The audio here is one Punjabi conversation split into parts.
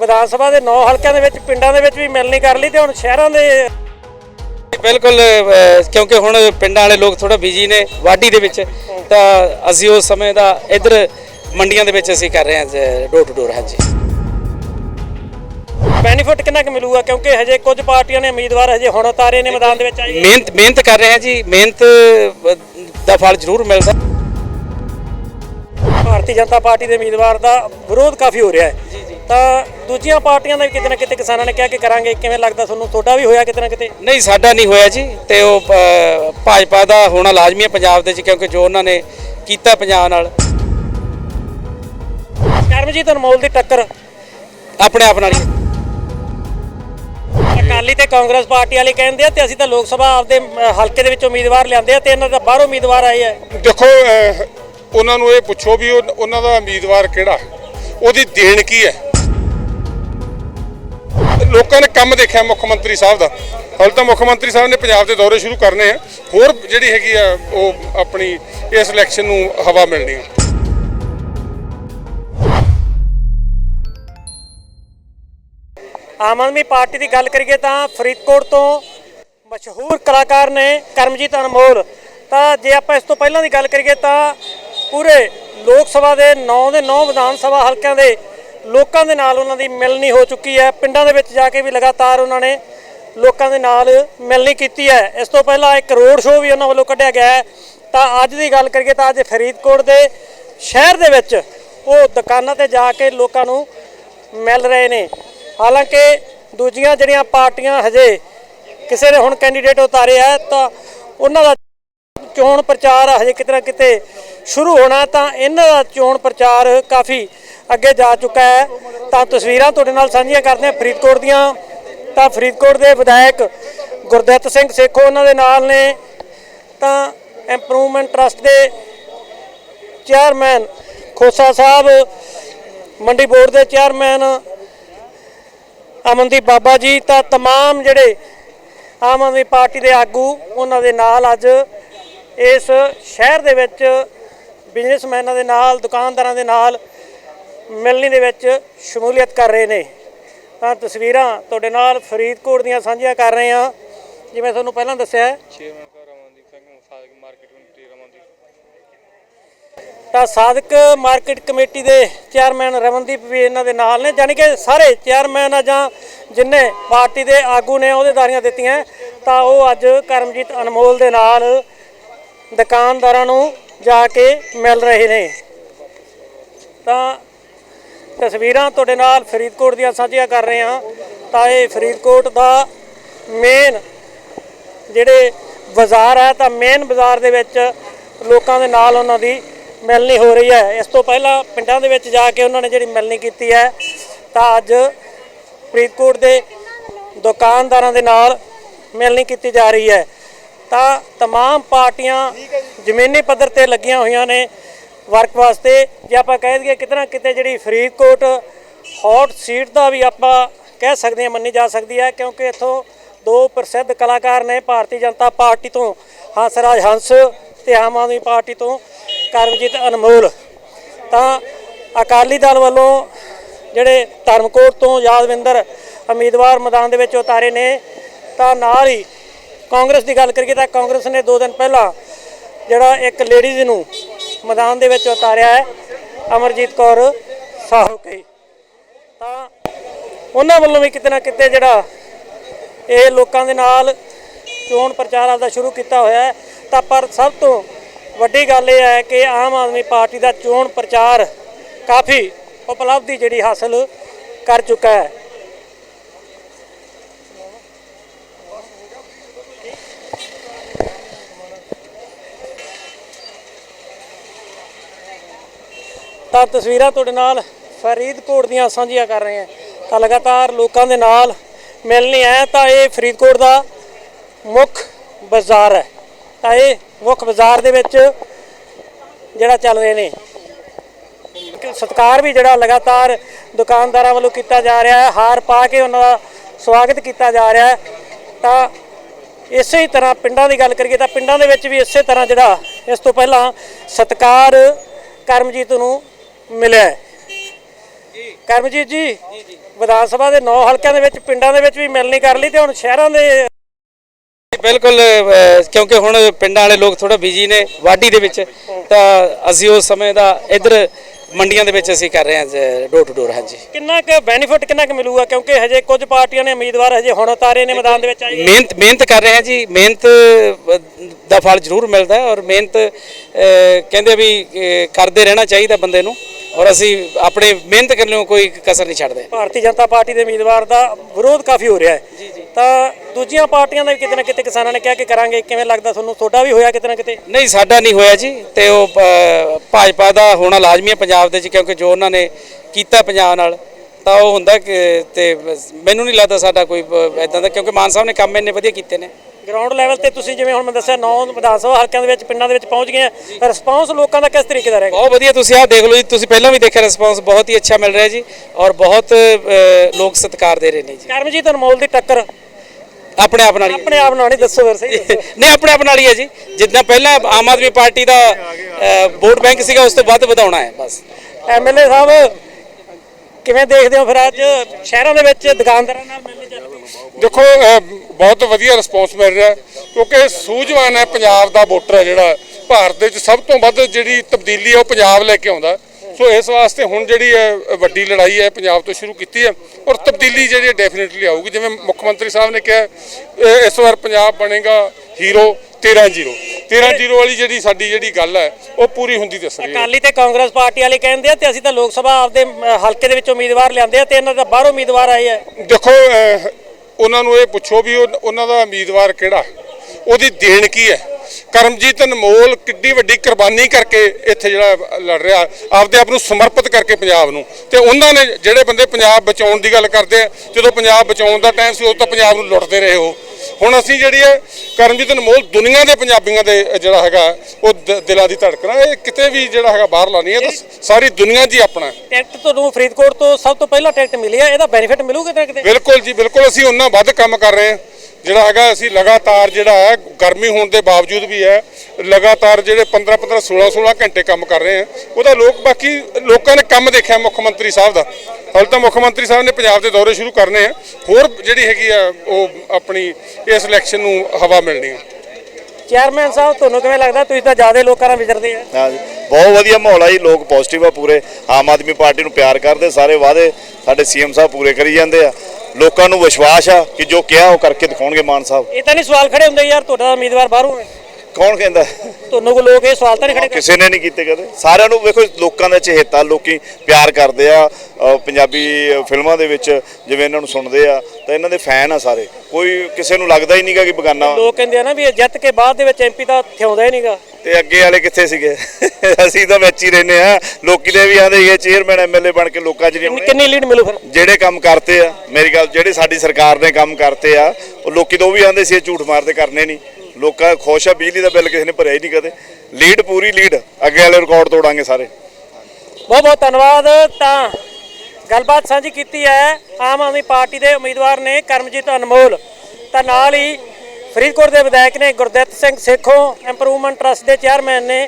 ਵਿਧਾਨ ਸਭਾ ਦੇ 9 ਹਲਕਿਆਂ ਦੇ ਵਿੱਚ ਪਿੰਡਾਂ ਦੇ ਵਿੱਚ ਵੀ ਮਿਲਣੀ ਕਰ ਲਈ ਤੇ ਹੁਣ ਸ਼ਹਿਰਾਂ ਦੇ ਬਿਲਕੁਲ ਕਿਉਂਕਿ ਹੁਣ ਪਿੰਡਾਂ ਵਾਲੇ ਲੋਕ ਥੋੜਾ ਬਿਜ਼ੀ ਨੇ ਵਾਢੀ ਦੇ ਵਿੱਚ ਤਾਂ ਅਸੀਂ ਉਸ ਸਮੇਂ ਦਾ ਇੱਧਰ ਮੰਡੀਆਂ ਦੇ ਵਿੱਚ ਅਸੀਂ ਕਰ ਰਹੇ ਹਾਂ ਡੋਰ ਟੂ ਡੋਰ ਹਾਂਜੀ। ਬੈਨੀਫਿਟ ਕਿੰਨਾ ਕੁ ਮਿਲੂਗਾ? ਕਿਉਂਕਿ ਹਜੇ ਕੁਝ ਪਾਰਟੀਆਂ ਨੇ ਉਮੀਦਵਾਰ ਹਜੇ ਹੁਣ ਉਤਾਰੇ ਨੇ ਮੈਦਾਨ ਦੇ ਵਿੱਚ ਆਈ ਮਿਹਨਤ ਮਿਹਨਤ ਕਰ ਰਹੇ ਹਾਂ ਜੀ ਮਿਹਨਤ ਦਾ ਫਲ ਜ਼ਰੂਰ ਮਿਲਦਾ। ਭਾਰਤੀ ਜਨਤਾ ਪਾਰਟੀ ਦੇ ਉਮੀਦਵਾਰ ਦਾ ਵਿਰੋਧ ਕਾਫੀ ਹੋ ਰਿਹਾ ਹੈ। ਤਾਂ ਦੂਜੀਆਂ ਪਾਰਟੀਆਂ ਦਾ ਵੀ ਕਿਤੇ ਨਾ ਕਿਤੇ ਕਿਸਾਨਾਂ ਨੇ ਕਿਹਾ ਕਿ ਕਰਾਂਗੇ ਕਿਵੇਂ ਲੱਗਦਾ ਤੁਹਾਨੂੰ? ਤੁਹਾਡਾ ਵੀ ਹੋਇਆ ਕਿਤੇ ਨਾ ਕਿਤੇ? ਨਹੀਂ ਸਾਡਾ ਨਹੀਂ ਹੋਇਆ ਜੀ। ਤੇ ਉਹ ਭਾਜਪਾ ਦਾ ਹੋਣਾ ਲਾਜ਼ਮੀ ਹੈ ਪੰਜਾਬ ਦੇ ਵਿੱਚ ਕਿਉਂਕਿ ਜੋ ਉਹਨਾਂ ਨੇ ਕੀਤਾ ਪੰਜਾਬ ਨਾਲ। ਕਰਮਜੀਤ ਅਨਮੋਲ ਦੀ ਟੱਕਰ। ਆਪਣੇ ਆਪ ਨਾਲ ਹੀ। ਅਕਾਲੀ ਤੇ ਕਾਂਗਰਸ ਪਾਰਟੀ ਵਾਲੇ ਕਹਿੰਦੇ ਆ ਤੇ ਅਸੀਂ ਤਾਂ ਲੋਕ ਸਭਾ ਆਪਦੇ ਹਲਕੇ ਦੇ ਵਿੱਚ ਉਮੀਦਵਾਰ ਲਿਆਂਦੇ ਆ ਤੇ ਇਹਨਾਂ ਦਾ ਬਾਹਰੋਂ ਉਮੀਦਵਾਰ ਆਏ ਆ। ਦੇਖੋ ਅਹ, ਉਹਨਾਂ ਨੂੰ ਇਹ ਪੁੱਛੋ ਵੀ ਉਹ- ਉਹਨਾਂ ਦਾ ਉਮੀਦਵਾਰ ਕਿਹੜਾ? ਉਹਦੀ ਦੇਣ ਕੀ ਹੈ? ਲੋਕਾਂ ਨੇ ਕੰਮ ਦੇਖਿਆ ਮੁੱਖ ਮੰਤਰੀ ਸਾਹਿਬ ਦਾ। ਹਾਲ ਤਾਂ ਮੁੱਖ ਮੰਤਰੀ ਸਾਹਿਬ ਨੇ ਪੰਜਾਬ ਦੇ ਦੌਰੇ ਸ਼ੁਰੂ ਕਰਨੇ ਆ। ਹੋਰ ਜਿਹੜੀ ਹੈਗੀ ਆ, ਉਹ ਆਪਣੀ ਇਸ ਇਲੈਕਸ਼ਨ ਨੂੰ ਹਵਾ ਮਿਲਣੀ ਹੈ ਆਮ ਆਦਮੀ ਪਾਰਟੀ ਦੀ ਗੱਲ ਕਰੀਏ ਤਾਂ ਫਰੀਦਕੋਟ ਤੋਂ ਮਸ਼ਹੂਰ ਕਲਾਕਾਰ ਨੇ ਕਰਮਜੀਤ ਅਨਮੋਲ। ਤਾਂ ਜੇ ਆਪਾਂ ਇਸ ਤੋਂ ਪਹਿਲਾਂ ਦੀ ਗੱਲ ਕਰੀਏ ਤਾਂ ਪੂਰੇ ਲੋਕ ਸਭਾ ਦੇ 9 ਦੇ 9 ਵਿਧਾਨ ਸਭਾ ਹਲਕਿਆਂ ਦੇ ਲੋਕਾਂ ਦੇ ਨਾਲ ਉਹਨਾਂ ਦੀ ਮਿਲਣੀ ਹੋ ਚੁੱਕੀ ਹੈ। ਪਿੰਡਾਂ ਦੇ ਵਿੱਚ ਜਾ ਕੇ ਵੀ ਲਗਾਤਾਰ ਉਹਨਾਂ ਨੇ ਲੋਕਾਂ ਦੇ ਨਾਲ ਮਿਲਣੀ ਕੀਤੀ ਹੈ। ਇਸ ਤੋਂ ਪਹਿਲਾਂ ਇੱਕ ਰੋਡ ਸ਼ੋਅ ਵੀ ਉਹਨਾਂ ਵੱਲੋਂ ਕੱਢਿਆ ਗਿਆ ਹੈ। ਤਾਂ ਅੱਜ ਦੀ ਗੱਲ ਕਰੀਏ ਤਾਂ ਅੱਜ ਫਰੀਦਕੋਟ ਦੇ ਸ਼ਹਿਰ ਦੇ ਵਿੱਚ ਉਹ ਦੁਕਾਨਾਂ ਤੇ ਜਾ ਕੇ ਲੋਕਾਂ ਨੂੰ ਮਿਲ ਰਹੇ ਨੇ। ਹਾਲਾਂਕਿ ਦੂਜੀਆਂ ਜਿਹੜੀਆਂ ਪਾਰਟੀਆਂ ਹਜੇ ਕਿਸੇ ਨੇ ਹੁਣ ਕੈਂਡੀਡੇਟ ਉਤਾਰੇ ਆ ਤਾਂ ਉਹਨਾਂ ਦਾ ਚੋਣ ਪ੍ਰਚਾਰ ਹਜੇ ਕਿਤੇ ਨਾ ਕਿਤੇ ਸ਼ੁਰੂ ਹੋਣਾ ਤਾਂ ਇਹਨਾਂ ਦਾ ਚੋਣ ਪ੍ਰਚਾਰ ਕਾਫੀ ਅੱਗੇ ਜਾ ਚੁੱਕਾ ਹੈ ਤਾਂ ਤਸਵੀਰਾਂ ਤੁਹਾਡੇ ਨਾਲ ਸਾਂਝੀਆਂ ਕਰਦੇ ਹਾਂ ਫਰੀਦਕੋਟ ਦੀਆਂ ਤਾਂ ਫਰੀਦਕੋਟ ਦੇ ਵਿਧਾਇਕ ਗੁਰਦਿੱਤ ਸਿੰਘ ਸੇਖੋ ਉਹਨਾਂ ਦੇ ਨਾਲ ਨੇ ਤਾਂ ਇੰਪਰੂਵਮੈਂਟ ਟਰਸਟ ਦੇ ਚੇਅਰਮੈਨ ਖੋਸਾ ਸਾਹਿਬ ਮੰਡੀ ਬੋਰਡ ਦੇ ਚੇਅਰਮੈਨ ਅਮਨਦੀਪ ਬਾਬਾ ਜੀ ਤਾਂ तमाम ਜਿਹੜੇ ਆਮ ਆਦਮੀ ਪਾਰਟੀ ਦੇ ਆਗੂ ਉਹਨਾਂ ਦੇ ਨਾਲ ਅੱਜ ਇਸ ਸ਼ਹਿਰ ਦੇ ਵਿੱਚ ਬਿਜ਼ਨਸਮੈਨਾਂ ਦੇ ਨਾਲ ਦੁਕਾਨਦਾਰਾਂ ਦੇ ਨਾਲ ਮਿਲਣੀ ਦੇ ਵਿੱਚ ਸ਼ਮੂਲੀਅਤ ਕਰ ਰਹੇ ਨੇ। ਤਾਂ ਤਸਵੀਰਾਂ ਤੁਹਾਡੇ ਨਾਲ ਫਰੀਦਕੋਟ ਦੀਆਂ ਸਾਂਝੀਆਂ ਕਰ ਰਹੇ ਹਾਂ। ਜਿਵੇਂ ਤੁਹਾਨੂੰ ਪਹਿਲਾਂ ਦੱਸਿਆ ਤਾਂ ਸਾਧਕ ਮਾਰਕੀਟ ਕਮੇਟੀ ਦੇ ਚੇਅਰਮੈਨ ਰਮਨਦੀਪ ਵੀ ਇਹਨਾਂ ਦੇ ਨਾਲ ਨੇ। ਜਾਣੀ ਕਿ ਸਾਰੇ ਚੇਅਰਮੈਨ ਆ ਜਾਂ ਜਿੰਨੇ ਪਾਰਟੀ ਦੇ ਆਗੂ ਨੇ ਅਹੁਦੇਦਾਰੀਆਂ ਦਿੱਤੀਆਂ ਤਾਂ ਉਹ ਅੱਜ ਕਰਮਜੀਤ ਅਨਮੋਲ ਦੇ ਨਾਲ ਦੁਕਾਨਦਾਰਾਂ ਨੂੰ ਜਾ ਕੇ ਮਿਲ ਰਹੇ ਨੇ। ਤਾਂ ਤਸਵੀਰਾਂ ਤੁਹਾਡੇ ਨਾਲ ਫਰੀਦਕੋਟ ਦੀਆਂ ਸਾਂਝੀਆਂ ਕਰ ਰਹੇ ਹਾਂ। ਤਾਂ ਇਹ ਫਰੀਦਕੋਟ ਦਾ ਮੇਨ ਜਿਹੜੇ ਬਾਜ਼ਾਰ ਹੈ, ਤਾਂ ਮੇਨ ਬਾਜ਼ਾਰ ਦੇ ਵਿੱਚ ਲੋਕਾਂ ਦੇ ਨਾਲ ਉਹਨਾਂ ਦੀ ਮਿਲਣੀ ਹੋ ਰਹੀ ਹੈ। ਇਸ ਤੋਂ ਪਹਿਲਾਂ ਪਿੰਡਾਂ ਦੇ ਵਿੱਚ ਜਾ ਕੇ ਉਹਨਾਂ ਨੇ ਜਿਹੜੀ ਮਿਲਣੀ ਕੀਤੀ ਹੈ, ਤਾਂ ਅੱਜ ਫਰੀਦਕੋਟ ਦੇ ਦੁਕਾਨਦਾਰਾਂ ਦੇ ਨਾਲ ਮਿਲਣੀ ਕੀਤੀ ਜਾ ਰਹੀ ਹੈ। ਤਾਂ तमाम ਪਾਰਟੀਆਂ ਜ਼ਮੀਨੀ ਪੱਧਰ ਤੇ ਲੱਗੀਆਂ ਹੋਈਆਂ ਨੇ ਵਰਕ ਵਾਸਤੇ ਜੇ ਆਪਾਂ ਕਹਿ ਦਈਏ ਕਿਤੇ ਨਾ ਕਿਤੇ ਜਿਹੜੀ ਫਰੀਦਕੋਟ ਹੌਟ ਸੀਟ ਦਾ ਵੀ ਆਪਾਂ ਕਹਿ ਸਕਦੇ ਹਾਂ ਮੰਨੀ ਜਾ ਸਕਦੀ ਹੈ ਕਿਉਂਕਿ ਇੱਥੋਂ ਦੋ ਪ੍ਰਸਿੱਧ ਕਲਾਕਾਰ ਨੇ ਭਾਰਤੀ ਜਨਤਾ ਪਾਰਟੀ ਤੋਂ ਹੰਸਰਾਜ ਹੰਸ ਤੇ ਆਮ ਆਦਮੀ ਪਾਰਟੀ ਤੋਂ ਕਰਮਜੀਤ ਅਨਮੋਲ ਤਾਂ ਅਕਾਲੀ ਦਲ ਵੱਲੋਂ ਜਿਹੜੇ ਧਰਮਕੋਟ ਤੋਂ ਯਾਦਵਿੰਦਰ ਉਮੀਦਵਾਰ ਮੈਦਾਨ ਦੇ ਵਿੱਚ ਉਤਾਰੇ ਨੇ ਤਾਂ ਨਾਲ ਹੀ ਕਾਂਗਰਸ ਦੀ ਗੱਲ ਕਰੀਏ ਤਾਂ ਕਾਂਗਰਸ ਨੇ 2 ਦਿਨ ਪਹਿਲਾਂ ਜਿਹੜਾ ਇੱਕ ਲੇਡੀਜ਼ ਨੂੰ ਮੈਦਾਨ ਦੇ ਵਿੱਚ ਉਤਾਰਿਆ ਹੈ, ਅਮਰਜੀਤ ਕੌਰ ਸਾਹੋਕੇ ਤਾਂ ਉਹਨਾਂ ਵੱਲੋਂ ਵੀ ਕਿਤੇ ਨਾ ਕਿਤੇ ਜਿਹੜਾ ਇਹ ਲੋਕਾਂ ਦੇ ਨਾਲ ਚੋਣ ਪ੍ਰਚਾਰ ਆਪਦਾ ਸ਼ੁਰੂ ਕੀਤਾ ਹੋਇਆ ਹੈ। ਤਾਂ ਪਰ ਸਭ ਤੋਂ ਵੱਡੀ ਗੱਲ ਇਹ ਹੈ ਕਿ ਆਮ ਆਦਮੀ ਪਾਰਟੀ ਦਾ ਚੋਣ ਪ੍ਰਚਾਰ ਕਾਫੀ ਉਪਲਬਧੀ ਜਿਹੜੀ ਹਾਸਲ ਕਰ ਚੁੱਕਾ ਹੈ। ਤਾਂ ਤਸਵੀਰਾਂ ਤੁਹਾਡੇ ਨਾਲ ਫਰੀਦਕੋਟ ਦੀਆਂ ਸਾਂਝੀਆਂ ਕਰ ਰਹੇ ਹਾਂ। ਤਾਂ ਲਗਾਤਾਰ ਲੋਕਾਂ ਦੇ ਨਾਲ ਮਿਲਣੀ ਹੈ ਤਾਂ ਇਹ ਫਰੀਦਕੋਟ ਦਾ ਮੁੱਖ ਬਾਜ਼ਾਰ ਹੈ। ਤਾਂ ਇਹ ਮੁੱਖ ਬਾਜ਼ਾਰ ਦੇ ਵਿੱਚ ਜਿਹੜਾ ਚੱਲ ਰਹੇ ਨੇ। ਕਿ ਸਤਿਕਾਰ ਵੀ ਜਿਹੜਾ ਲਗਾਤਾਰ ਦੁਕਾਨਦਾਰਾਂ ਵੱਲੋਂ ਕੀਤਾ ਜਾ ਰਿਹਾ ਹੈ। ਹਾਰ ਪਾ ਕੇ ਉਹਨਾਂ ਦਾ ਸਵਾਗਤ ਕੀਤਾ ਜਾ ਰਿਹਾ ਹੈ। ਤਾਂ ਇਸੇ ਹੀ ਤਰ੍ਹਾਂ ਪਿੰਡਾਂ ਦੀ ਗੱਲ ਕਰੀਏ ਤਾਂ ਪਿੰਡਾਂ ਦੇ ਵਿੱਚ ਵੀ ਇਸੇ ਤਰ੍ਹਾਂ ਜਿਹੜਾ ਇਸ ਤੋਂ ਪਹਿਲਾਂ ਸਤਿਕਾਰ ਕਰਮਜੀਤ ਨੂੰ ਮਿਲਿਆ ਹੈ। ਕਰਮਜੀਤ ਜੀ ਵਿਧਾਨ ਸਭਾ ਦੇ 9 ਹਲਕਿਆਂ ਦੇ ਵਿੱਚ ਪਿੰਡਾਂ ਦੇ ਵਿੱਚ ਵੀ ਮਿਲਣੀ ਕਰ ਲਈ ਤੇ ਹੁਣ ਸ਼ਹਿਰਾਂ ਦੇ ਬਿਲਕੁਲ ਕਿਉਂਕਿ ਹੁਣ ਪਿੰਡਾਂ ਵਾਲੇ ਲੋਕ ਥੋੜਾ ਬਿਜ਼ੀ ਨੇ ਵਾਢੀ ਦੇ ਵਿੱਚ ਤਾਂ ਅਸੀਂ ਉਸ ਸਮੇਂ ਦਾ ਇੱਧਰ ਮੰਡੀਆਂ ਦੇ ਵਿੱਚ ਅਸੀਂ ਕਰ ਰਹੇ ਹਾਂ ਡੋਰ ਟੂ ਡੋਰ ਹਾਂਜੀ। ਕਿੰਨਾ ਕੁ ਬੈਨੀਫਿਟ ਕਿੰਨਾ ਕੁ ਮਿਲੂਗਾ? ਕਿਉਂਕਿ ਹਜੇ ਕੁਝ ਪਾਰਟੀਆਂ ਨੇ ਉਮੀਦਵਾਰ ਹਜੇ ਹੁਣ ਉਤਾਰੇ ਨੇ ਮੈਦਾਨ ਦੇ ਵਿੱਚ ਆਏ। ਮਿਹਨਤ ਮਿਹਨਤ ਕਰ ਰਹੇ ਹਾਂ ਜੀ ਮਿਹਨਤ ਦਾ ਫਲ ਜ਼ਰੂਰ ਮਿਲਦਾ ਹੈ ਔਰ ਮਿਹਨਤ ਕਹਿੰਦੇ ਵੀ ਕਰਦੇ ਰਹਿਣਾ ਚਾਹੀਦਾ ਬੰਦੇ ਨੂੰ। ਔਰ ਅਸੀਂ ਆਪਣੇ ਮਿਹਨਤ ਕਰਨ ਨੂੰ ਕੋਈ ਕਸਰ ਨਹੀਂ ਛੱਡਦੇ। ਭਾਰਤੀ ਜਨਤਾ ਪਾਰਟੀ ਦੇ ਉਮੀਦਵਾਰ ਦਾ ਵਿਰੋਧ ਕਾਫੀ ਹੋ ਰਿਹਾ ਹੈ। ਤਾਂ ਦੂਜੀਆਂ ਪਾਰਟੀਆਂ ਦਾ ਵੀ ਕਿਤੇ ਨਾ ਕਿਤੇ ਕਿਸਾਨਾਂ ਨੇ ਕਿਹਾ ਕਿ ਕਰਾਂਗੇ ਕਿਵੇਂ ਲੱਗਦਾ ਤੁਹਾਨੂੰ? ਤੁਹਾਡਾ ਵੀ ਹੋਇਆ ਕਿਤੇ ਨਾ ਕਿਤੇ? ਨਹੀਂ ਸਾਡਾ ਨਹੀਂ ਹੋਇਆ ਜੀ ਤੇ ਉਹ ਭਾਜਪਾ ਦਾ ਹੋਣਾ ਲਾਜ਼ਮੀ ਹੈ ਪੰਜਾਬ ਦੇ ਵਿੱਚ ਕਿਉਂਕਿ ਜੋ ਉਹਨਾਂ ਨੇ ਕੀਤਾ ਪੰਜਾਬ ਨਾਲ ਤਾਂ ਉਹ ਹੁੰਦਾ ਕਿ ਤੇ ਮੈਨੂੰ ਨਹੀਂ ਲੱਗਦਾ ਸਾਡਾ ਕੋਈ ਇਦਾਂ ਦਾ ਕਿਉਂਕਿ ਮਾਨ ਸਾਹਿਬ ਨੇ ਕੰਮ ਇੰਨੇ ਵਧੀਆ ਕੀਤੇ ਨੇ। ਗਰਾਊਂਡ ਲੈਵਲ ਤੇ ਤੁਸੀਂ ਜਿਵੇਂ ਹੁਣ ਮੈਂ ਦੱਸਿਆ 9 ਵਿਧਾਨ ਸਭਾ ਹਲਕਿਆਂ ਦੇ ਵਿੱਚ ਪਿੰਡਾਂ ਦੇ ਵਿੱਚ ਪਹੁੰਚ ਗਏ ਆ। ਰਿਸਪਾਂਸ ਲੋਕਾਂ ਦਾ ਕਿਸ ਤਰੀਕੇ ਦਾ ਰਹੇਗਾ? ਬਹੁਤ ਵਧੀਆ ਤੁਸੀਂ ਆਹ ਦੇਖ ਲਓ ਜੀ ਤੁਸੀਂ ਪਹਿਲਾਂ ਵੀ ਦੇਖਿਆ ਰਿਸਪਾਂਸ ਬਹੁਤ ਹੀ ਅੱਛਾ ਮਿਲ ਰਿਹਾ ਜੀ ਔਰ ਬਹੁਤ ਲੋਕ ਸਤਿਕਾਰ ਦੇ ਰਹੇ ਨੇ ਜੀ। ਕਰਮਜੀਤ ਅਨਮੋਲ ਦੀ ਟੱਕਰ। ਆਪਣੇ ਆਪ ਨਾਲ ਹੀ ਆਪਣੇ ਆਪ ਨਾਲ ਨਹੀਂ ਦੱਸੋ ਫਿਰ ਸਹੀ। ਨਹੀਂ ਆਪਣੇ ਆਪ ਨਾਲ ਹੀ ਹੈ ਜੀ। ਜਿੱਦਾਂ ਪਹਿਲਾਂ ਆਮ ਆਦਮੀ ਪਾਰਟੀ ਦਾ ਵੋਟ ਬੈਂਕ ਸੀਗਾ ਉਸ ਤੋਂ ਵੱਧ ਵਧਾਉਣਾ ਹੈ ਬਸ। ਐਮਐਲਏ ਸਾਹਿਬ ਕਿਵੇਂ ਦੇਖਦੇ ਹੋ ਫਿਰ ਅੱਜ ਸ਼ਹਿਰਾਂ ਦੇ ਵਿੱਚ ਦੁਕਾਨਦਾਰਾਂ ਨਾਲ ਮਿਲਣੀ ਚੱਲ ਪਈ ਦੇਖੋ ਬਹੁਤ ਵਧੀਆ ਰਿਸਪੌਂਸ ਮਿਲ ਰਿਹਾ ਕਿਉਂਕਿ ਸੂਝਵਾਨ ਹੈ ਪੰਜਾਬ ਦਾ ਵੋਟਰ ਹੈ ਜਿਹੜਾ। ਭਾਰਤ ਦੇ ਵਿੱਚ ਸਭ ਤੋਂ ਵੱਧ ਜਿਹੜੀ ਤਬਦੀਲੀ ਹੈ ਉਹ ਪੰਜਾਬ ਲੈ ਕੇ ਆਉਂਦਾ। ਸੋ ਇਸ ਵਾਸਤੇ ਹੁਣ ਜਿਹੜੀ ਹੈ ਵੱਡੀ ਲੜਾਈ ਹੈ ਪੰਜਾਬ ਤੋਂ ਸ਼ੁਰੂ ਕੀਤੀ ਹੈ ਔਰ ਤਬਦੀਲੀ ਜਿਹੜੀ ਹੈ ਡੈਫੀਨਿਟਲੀ ਆਊਗੀ। ਜਿਵੇਂ ਮੁੱਖ ਮੰਤਰੀ ਸਾਹਿਬ ਨੇ ਕਿਹਾ ਅ, ਇਸ ਵਾਰ ਪੰਜਾਬ ਬਣੇਗਾ ਹੀਰੋ 13-0 13-0 ਵਾਲੀ ਜਿਹੜੀ ਸਾਡੀ ਜਿਹੜੀ ਗੱਲ ਹੈ ਉਹ ਪੂਰੀ ਹੁੰਦੀ ਦਿਸ ਰਹੀ ਹੈ। ਅਕਾਲੀ ਤੇ ਕਾਂਗਰਸ ਪਾਰਟੀ ਵਾਲੇ ਕਹਿੰਦੇ ਆ ਤੇ ਅਸੀਂ ਤਾਂ ਲੋਕ ਸਭਾ ਆਪਦੇ ਹਲਕੇ ਦੇ ਵਿੱਚ ਉਮੀਦਵਾਰ ਲਿਆਂਦੇ ਆ ਤੇ ਇਹਨਾਂ ਦਾ ਬਾਹਰੋਂ ਉਮੀਦਵਾਰ ਆਏ ਆ। ਦੇਖੋ ਉਹਨਾਂ ਨੂੰ ਇਹ ਪੁੱਛੋ ਵੀ ਉਹ- ਉਹਨਾਂ ਦਾ ਉਮੀਦਵਾਰ ਕਿਹੜਾ? ਉਹਦੀ ਦੇਣ ਕੀ ਹੈ? ਕਰਮਜੀਤ ਅਨਮੋਲ ਕਿੱਡੀ ਵੱਡੀ ਕੁਰਬਾਨੀ ਕਰਕੇ ਇੱਥੇ ਜਿਹੜਾ ਲੜ ਰਿਹਾ ਆਪਦੇ ਆਪ ਨੂੰ ਸਮਰਪਿਤ ਕਰਕੇ ਪੰਜਾਬ ਨੂੰ। ਤੇ ਉਹਨਾਂ ਨੇ ਜਿਹੜੇ ਬੰਦੇ ਪੰਜਾਬ ਬਚਾਉਣ ਦੀ ਗੱਲ ਕਰਦੇ ਆ ਜਦੋਂ ਪੰਜਾਬ ਬਚਾਉਣ ਦਾ ਟਾਈਮ ਸੀ ਉਦੋਂ ਤਾਂ ਪੰਜਾਬ ਨੂੰ ਲੁੱਟਦੇ ਰਹੇ ਹੋ ਹੁਣ ਅਸੀਂ ਜਿਹੜੀ ਹੈ ਕਰਮਜੀਤ ਅਨਮੋਲ ਦੁਨੀਆ ਦੇ ਪੰਜਾਬੀਆਂ ਦੇ ਜਿਹੜਾ ਹੈਗਾ ਉਹ ਦਿਲਾਂ ਦੀ ਧੜਕਣ ਇਹ ਕਿਤੇ ਵੀ ਜਿਹੜਾ ਹੈਗਾ ਬਾਹਰ ਲਾਣੀ ਹੈ ਤਾਂ ਸਾਰੀ ਦੁਨੀਆ ਹੀ ਆਪਣਾ। ਟਿਕਟ ਤੁਹਾਨੂੰ ਫਰੀਦਕੋਟ ਤੋਂ ਸਭ ਤੋਂ ਪਹਿਲਾਂ ਟਿਕਟ ਮਿਲੀ ਆ ਇਹਦਾ ਬੈਨੀਫਿਟ ਮਿਲੂਗਾ ਕਿਤੇ ਬਿਲਕੁਲ ਜੀ ਬਿਲਕੁਲ ਅਸੀਂ ਉਹਨਾਂ ਵੱਧ ਕੰਮ ਕਰ ਰਹੇ ਹਾਂ ਜਿਹੜਾ ਹੈਗਾ ਅਸੀਂ ਲਗਾਤਾਰ ਜਿਹੜਾ ਹੈ ਗਰਮੀ ਹੋਣ ਦੇ ਬਾਵਜੂਦ ਵੀ ਹੈ ਲਗਾਤਾਰ ਜਿਹੜੇ 15 15 16 16 ਘੰਟੇ ਕੰਮ ਕਰ ਰਹੇ ਹਾਂ। ਉਹਦਾ ਲੋਕ ਬਾਕੀ ਲੋਕਾਂ ਨੇ ਕੰਮ ਦੇਖਿਆ ਮੁੱਖ ਮੰਤਰੀ ਸਾਹਿਬ ਦਾ। ਹਾਲੇ ਤਾਂ ਮੁੱਖ ਮੰਤਰੀ ਸਾਹਿਬ ਨੇ ਪੰਜਾਬ ਦੇ ਦੌਰੇ ਸ਼ੁਰੂ ਕਰਨੇ ਆ। ਹੋਰ ਜਿਹੜੀ ਹੈਗੀ ਆ ਉਹ ਆਪਣੀ ਇਸ ਇਲੈਕਸ਼ਨ ਨੂੰ ਹਵਾ ਮਿਲਣੀ ਆ। ਚੇਅਰਮੈਨ ਸਾਹਿਬ ਤੁਹਾਨੂੰ ਕਿਵੇਂ ਲੱਗਦਾ? ਤੁਸੀਂ ਤਾਂ ਜ਼ਿਆਦਾ ਲੋਕਾਂ ਨਾਲ ਵਿਚਰਦੇ ਆ। ਹਾਂਜੀ ਬਹੁਤ ਵਧੀਆ ਮਾਹੌਲ ਆ ਜੀ ਲੋਕ ਪੋਜ਼ਿਟਿਵ ਆ ਪੂਰੇ। ਆਮ ਆਦਮੀ ਪਾਰਟੀ ਨੂੰ ਪਿਆਰ ਕਰਦੇ ਸਾਰੇ ਵਾਅਦੇ ਸਾਡੇ ਸੀਐਮ ਸਾਹਿਬ ਪੂਰੇ ਕਰੀ ਜਾਂਦੇ ਆ। ਲੋਕਾਂ ਨੂੰ ਵਿਸ਼ਵਾਸ ਆ ਕਿ ਜੋ ਕਿਹਾ ਉਹ ਕਰਕੇ ਦਿਖਾਉਣਗੇ ਮਾਨ ਸਾਹਿਬ। ਇਹ ਤਾਂ ਨਹੀਂ ਸਵਾਲ ਖੜੇ ਹੁੰਦੇ ਯਾਰ ਤੁਹਾਡਾ ਉਮੀਦਵਾਰ ਬਾਹਰੋਂ ਹੈ। ਕੌਣ ਕਹਿੰਦਾ? ਤੁਹਾਨੂੰ ਕੋ ਲੋਕ ਇਹ ਸਵਾਲ ਤਾਂ ਨਹੀਂ ਖੜੇ ਕਰਦੇ ਕਿਸੇ ਨੇ ਨਹੀਂ ਕੀਤੇ ਕਦੇ। ਸਾਰਿਆਂ ਨੂੰ ਵੇਖੋ ਲੋਕਾਂ ਦਾ ਚਹੇਤਾ ਲੋਕੀ ਪਿਆਰ ਕਰਦੇ ਆ ਅ, ਪੰਜਾਬੀ ਫਿਲਮਾਂ ਦੇ ਵਿੱਚ ਜਿਵੇਂ ਇਹਨਾਂ ਨੂੰ ਸੁਣਦੇ ਆ ਤਾਂ ਇਹਨਾਂ ਦੇ ਫੈਨ ਆ ਸਾਰੇ। ਕੋਈ ਕਿਸੇ ਨੂੰ ਲੱਗਦਾ ਹੀ ਨਹੀਂਗਾ ਕਿ ਬਗਾਨਾ ਲੋਕ ਕਹਿੰਦੇ ਆ ਨਾ ਵੀ ਇਹ ਜਿੱਤ ਕੇ ਬਾਅਦ ਦੇ ਵਿੱਚ ਐਮਪੀ ਤਾਂ ਥਿਆਉਂਦਾ ਹੀ ਨਹੀਂਗਾ ਤੇ ਅੱਗੇ ਵਾਲੇ ਕਿੱਥੇ ਸੀਗੇ? ਅਸੀਂ ਤਾਂ ਵਿੱਚ ਹੀ ਰਹਿੰਦੇ ਆ ਲੋਕੀ ਦੇ ਵੀ ਆਂਦੇ ਇਹ ਚੇਅਰਮੈਨ ਐਮਐਲਏ ਬਣ ਕੇ ਲੋਕਾਂ ਆਉਣੇ ਕਿੰਨੀ ਲੀਡ ਮਿਲੂ ਫਿਰ? ਜਿਹੜੇ ਕੰਮ ਕਰਤੇ ਆ ਮੇਰੀ ਗੱਲ ਜਿਹੜੇ ਸਾਡੀ ਸਰਕਾਰ ਨੇ ਕੰਮ ਕਰਤੇ ਆ ਉਹ ਲੋਕੀ ਤਾਂ ਵੀ ਆਂਦੇ ਸੀ ਇਹ ਝੂਠ ਮਾਰਦੇ ਕਰਨੇ ਨਹੀਂ। ਲੋਕਾਂ ਖੁਸ਼ ਆ ਬਿਜਲੀ ਦਾ ਬਿੱਲ ਕਿਸੇ ਨੇ ਭਰਿਆ ਹੀ ਨਹੀਂ ਕਦੇ। ਲੀਡ ਪੂਰੀ ਲੀਡ ਅੱਗੇ ਵਾਲੇ ਰਿਕਾਰਡ ਤੋੜਾਂਗੇ ਸਾਰੇ। ਬਹੁਤ ਬਹੁਤ ਧੰਨਵਾਦ। ਤਾਂ ਗੱਲਬਾਤ ਸਾਂਝੀ ਕੀਤੀ ਹੈ ਆਮ ਆਦਮੀ ਪਾਰਟੀ ਦੇ ਉਮੀਦਵਾਰ ਨੇ ਕਰਮਜੀਤ ਅਨਮੋਲ। ਤਾਂ ਨਾਲ ਹੀ ਫਰੀਦਕੋਟ ਦੇ ਵਿਧਾਇਕ ਨੇ ਗੁਰਦਿੱਤ ਸਿੰਘ ਸੇਖੋਂ ਇੰਪਰੂਵਮੈਂਟ ਟਰਸਟ ਦੇ ਚੇਅਰਮੈਨ ਨੇ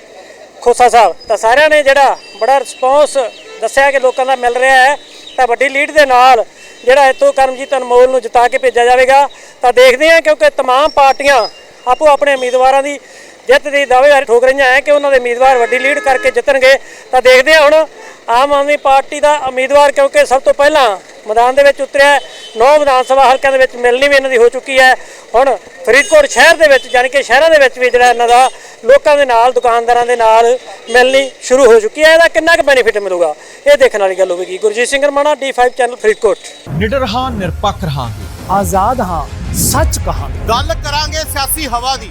ਖੋਸਾ ਸਾਹਿਬ ਤਾਂ ਸਾਰਿਆਂ ਨੇ ਜਿਹੜਾ ਬੜਾ ਰਿਸਪੌਂਸ ਦੱਸਿਆ ਕਿ ਲੋਕਾਂ ਦਾ ਮਿਲ ਰਿਹਾ ਹੈ ਤਾਂ ਵੱਡੀ ਲੀਡ ਦੇ ਨਾਲ ਜਿਹੜਾ ਇੱਥੋਂ ਕਰਮਜੀਤ ਅਨਮੋਲ ਨੂੰ ਜਿਤਾ ਕੇ ਭੇਜਿਆ ਜਾਵੇਗਾ ਤਾਂ ਦੇਖਦੇ ਹਾਂ ਕਿਉਂਕਿ तमाम ਪਾਰਟੀਆਂ ਆਪੋ ਆਪਣੇ ਉਮੀਦਵਾਰਾਂ ਦੀ ਜਿੱਤ ਦੀ ਦਾਅਵੇਦਾਰੀ ਠੋਕ ਰਹੀਆਂ ਹੈ ਕਿ ਉਹਨਾਂ ਦੇ ਉਮੀਦਵਾਰ ਵੱਡੀ ਲੀਡ ਕਰਕੇ ਜਿੱਤਣਗੇ ਤਾਂ ਦੇਖਦੇ ਹਾਂ ਹੁਣ ਆਮ ਆਦਮੀ ਪਾਰਟੀ ਦਾ ਉਮੀਦਵਾਰ ਕਿਉਂਕਿ ਸਭ ਤੋਂ ਪਹਿਲਾਂ ਮੈਦਾਨ ਦੇ ਵਿੱਚ ਉਤਰਿਆ ਨੌ ਵਿਧਾਨ ਸਭਾ ਹਲਕਿਆਂ ਦੇ ਵਿੱਚ ਮਿਲਣੀ ਵੀ ਇਹਨਾਂ ਦੀ ਹੋ ਚੁੱਕੀ ਹੈ। ਹੁਣ ਫਰੀਦਕੋਟ ਸ਼ਹਿਰ ਦੇ ਵਿੱਚ ਯਾਨੀ ਕਿ ਸ਼ਹਿਰਾਂ ਦੇ ਵਿੱਚ ਵੀ ਜਿਹੜਾ ਇਹਨਾਂ ਦਾ ਲੋਕਾਂ ਦੇ ਨਾਲ ਦੁਕਾਨਦਾਰਾਂ ਦੇ ਨਾਲ ਮਿਲਣੀ ਸ਼ੁਰੂ ਹੋ ਚੁੱਕੀ ਹੈ। ਇਹਦਾ ਕਿੰਨਾ ਕੁ ਬੈਨੀਫਿਟ ਮਿਲੂਗਾ? ਇਹ ਦੇਖਣ ਵਾਲੀ ਗੱਲ ਹੋਵੇਗੀ ਗੁਰਜੀਤ ਸਿੰਘ ਰਮਾਣਾ D5 ਚੈਨਲ ਫਰੀਦਕੋਟ। ਨਿਡਰ ਹਾਂ ਨਿਰਪੱਖ ਰਹਾਂਗੇ। ਆਜ਼ਾਦ ਹਾਂ ਸੱਚ ਕਹਾਂਗੇ। ਗੱਲ ਕਰਾਂਗੇ ਸਿਆਸੀ ਹਵਾ ਦੀ।